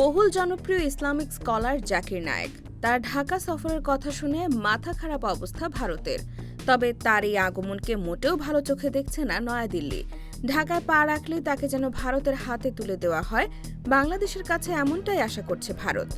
বহুল জনপ্রিয় Islamic scholar Zakir Naik. তার ঢাকা সফরের কথা শুনে মাথা খারাপ অবস্থা ভারতের। তবে তার এই আগমনকে মোটেও ভালো চোখে দেখছে না নয়াদিল্লি। ঢাকায় পা রাখলে তাকে যেন ভারতের হাতে তুলে দেওয়া হয়, বাংলাদেশের কাছে এমনটাই আশা করছে ভারত।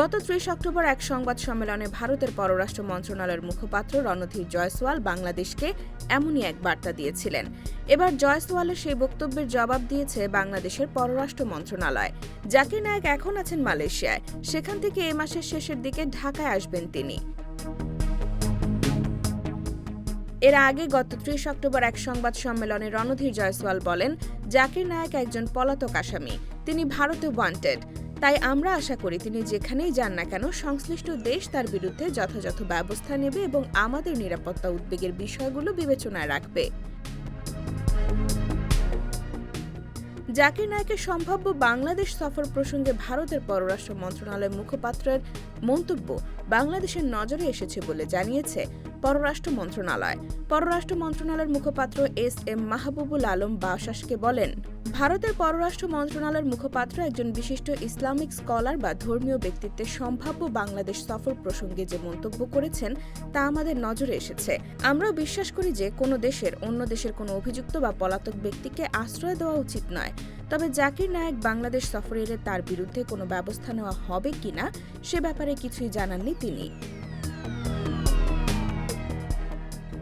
গত ত্রিশ অক্টোবর এক সংবাদ সম্মেলনে ভারতের পররাষ্ট্র মন্ত্রণালয়ের মুখপাত্র রণধীর জয়সওয়াল বাংলাদেশকে এমনই এক বার্তা দিয়েছিলেন। এবার জয়সওয়ালের সেই বক্তব্যের জবাব দিয়েছে বাংলাদেশের পররাষ্ট্র মন্ত্রণালয় জাকির নায়েক এখন আছেন মালয়েশিয়ায়। সেখান থেকে এ মাসের শেষের দিকে ঢাকায় আসবেন তিনি। এর আগে গত ত্রিশ অক্টোবর এক সংবাদ সম্মেলনে রণধীর জয়সওয়াল বলেন, জাকির নায়েক একজন পলাতক আসামি। তিনি ভারতে ওয়ান্টেড তাই আমরা আশা করি তিনি যেখানেই যান না কেন, সংশ্লিষ্ট দেশ তার বিরুদ্ধে যথাযথ ব্যবস্থা নেবে এবং আমাদের নিরাপত্তা উদ্বেগের বিষয়গুলো বিবেচনায় রাখবে। জাকির নায়কের সম্ভাব্য বাংলাদেশ সফর প্রসঙ্গে ভারতের পররাষ্ট্র মন্ত্রণালয়ের মুখপাত্রের মন্তব্য বাংলাদেশের নজরে এসেছে বলে জানিয়েছে পররাষ্ট্র মন্ত্রণালয়। পররাষ্ট্র মন্ত্রণালয়ের মুখপাত্র এস এম মাহবুবুল আলম বাসাসকে বলেন, ভারতের পররাষ্ট্র মন্ত্রণালয়ের মুখপাত্র একজন বিশিষ্ট ইসলামিক স্কলার বা ধর্মীয় ব্যক্তিত্বের সম্ভাব্য বাংলাদেশ সফর প্রসঙ্গে যে মন্তব্য করেছেন, তা আমাদের নজরে এসেছে। আমরাও বিশ্বাস করি যে কোনো দেশের, অন্য দেশের কোনো অভিযুক্ত বা পলাতক ব্যক্তিকে আশ্রয় দেওয়া উচিত নয়। তবে জাকির নায়েক বাংলাদেশ সফরে এলে তার বিরুদ্ধে কোনো ব্যবস্থা নেওয়া হবে কিনা, সে ব্যাপারে কিছুই জানাননি তিনি।